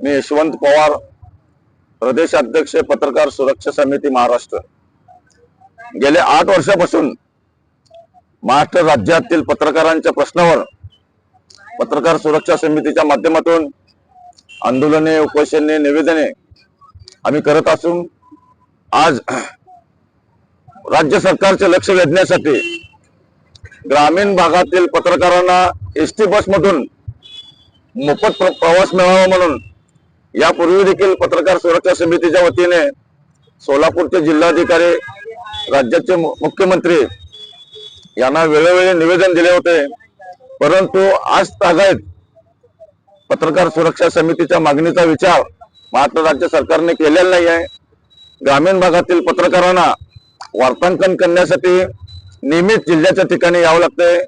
मी यशवंत पवार प्रदेशाध्यक्ष पत्रकार सुरक्षा समिती महाराष्ट्र. गेल्या आठ वर्षापासून महाराष्ट्र राज्यातील पत्रकारांच्या प्रश्नावर पत्रकार सुरक्षा समितीच्या माध्यमातून आंदोलने उपोषणे निवेदने आम्ही करत असून आज राज्य सरकारचे लक्ष वेधण्यासाठी ग्रामीण भागातील पत्रकारांना एस टी बसमधून मोफत प्र- प्रवास मिळावा म्हणून यापूर्वी देखील पत्रकार सुरक्षा समितीच्या वतीने सोलापूरचे जिल्हाधिकारी राज्याचे मुख्यमंत्री यांना वेळोवेळी निवेदन दिले होते. परंतु आज तागायत पत्रकार सुरक्षा समितीच्या मागणीचा विचार महाराष्ट्र राज्य सरकारने केलेला नाही आहे. ग्रामीण भागातील पत्रकारांना वार्तांकन करण्यासाठी नियमित जिल्ह्याच्या ठिकाणी यावं लागतंय.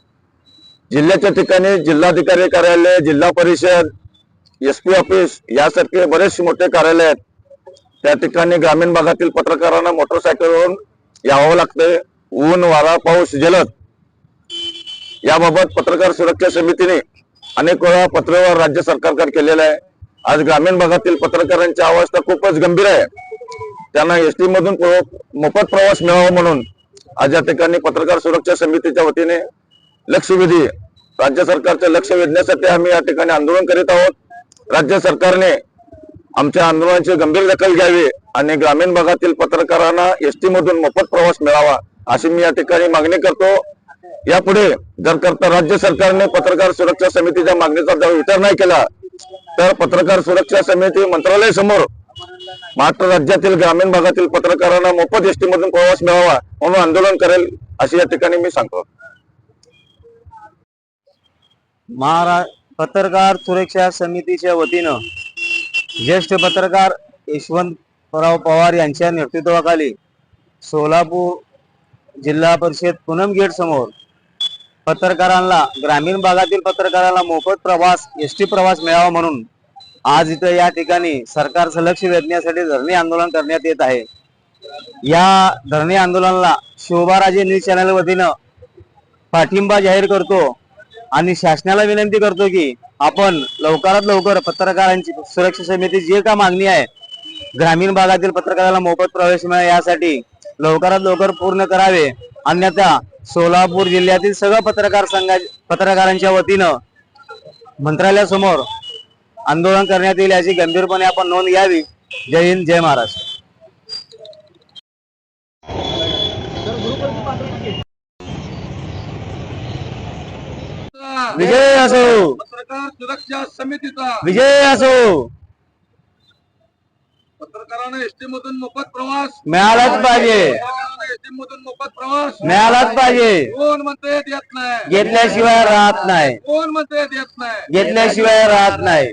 जिल्ह्याच्या ठिकाणी जिल्हाधिकारी कार्यालय जिल्हा परिषद एस पी ऑफिस यासारखे बरेचसे मोठे कार्यालय आहेत. त्या ठिकाणी ग्रामीण भागातील पत्रकारांना मोटरसायकलवरून यावं लागतंय. ऊन वारा पाऊस जलद. याबाबत पत्रकार सुरक्षा समितीने अनेक वेळा पत्रव्यवहार राज्य सरकारकडे केलेला आहे. आज ग्रामीण भागातील पत्रकारांची अवस्था खूपच गंभीर आहे. त्यांना एस टी मधून मोफत प्रवास मिळावा म्हणून आज या ठिकाणी पत्रकार सुरक्षा समितीच्या वतीने लक्षवेधी राज्य सरकारचे लक्ष वेधण्यासाठी आम्ही या ठिकाणी आंदोलन करीत आहोत. राज्य सरकारने आमच्या आंदोलनाची गंभीर दखल घ्यावी आणि ग्रामीण भागातील पत्रकारांना एस टी मधून मोफत प्रवास मिळावा अशी मी या ठिकाणी मागणी करतो. यापुढे जर करता राज्य सरकारने पत्रकार सुरक्षा समितीच्या मागणीचा जर विचार नाही केला तर पत्रकार सुरक्षा समिती मंत्रालय समोर महाराष्ट्र राज्यातील ग्रामीण भागातील पत्रकारांना मोफत एसटी मधून प्रवास मिळावा म्हणून आंदोलन करेल अशी या ठिकाणी मी सांगतो. महाराज पत्रकार सुरक्षा समितीच्या वतीनं ज्येष्ठ पत्रकार यशवंतराव पवार यांच्या नेतृत्वाखाली सोलापूर जिल्हा परिषद पूनम गेट समोर पत्रकारांना ग्रामीण भागातील पत्रकारांना मोफत प्रवास एस टी प्रवास मिळावा म्हणून आज इथं या ठिकाणी सरकारचं लक्ष वेधण्यासाठी धरणे आंदोलन करण्यात येत आहे. या धरणे आंदोलनाला शोभाराजे न्यूज चॅनल वतीनं पाठिंबा जाहीर करतो. आणि शासनाला विनंती करतो की आपण लवकरात लवकर पत्रकारांची सुरक्षा समिती जे का मागणी आहे ग्रामीण भागातील पत्रकाराला मोफत प्रवेश मिळावा यासाठी लवकरात लवकर पूर्ण करावे. अन्यथा सोलापूर जिल्ह्यातील सगळं पत्रकार संघा पत्रकारांच्या वतीनं मंत्रालयासमोर आंदोलन करण्यात येईल याची गंभीरपणे आपण नोंद घ्यावी. जय हिंद जय महाराष्ट्र. विजय असो. पत्रकार सुरक्षा समितीचा. विजय असो. पत्रकारांना एसटी मधून मोफत प्रवास. मिळालाच पाहिजे. एसटी मधून मोफत प्रवास. मिळालाच पाहिजे. कोण म्हणते देत नाही. घेतल्याशिवाय राहत नाही. कोण म्हणते देत नाही. घेतल्याशिवाय राहत नाही.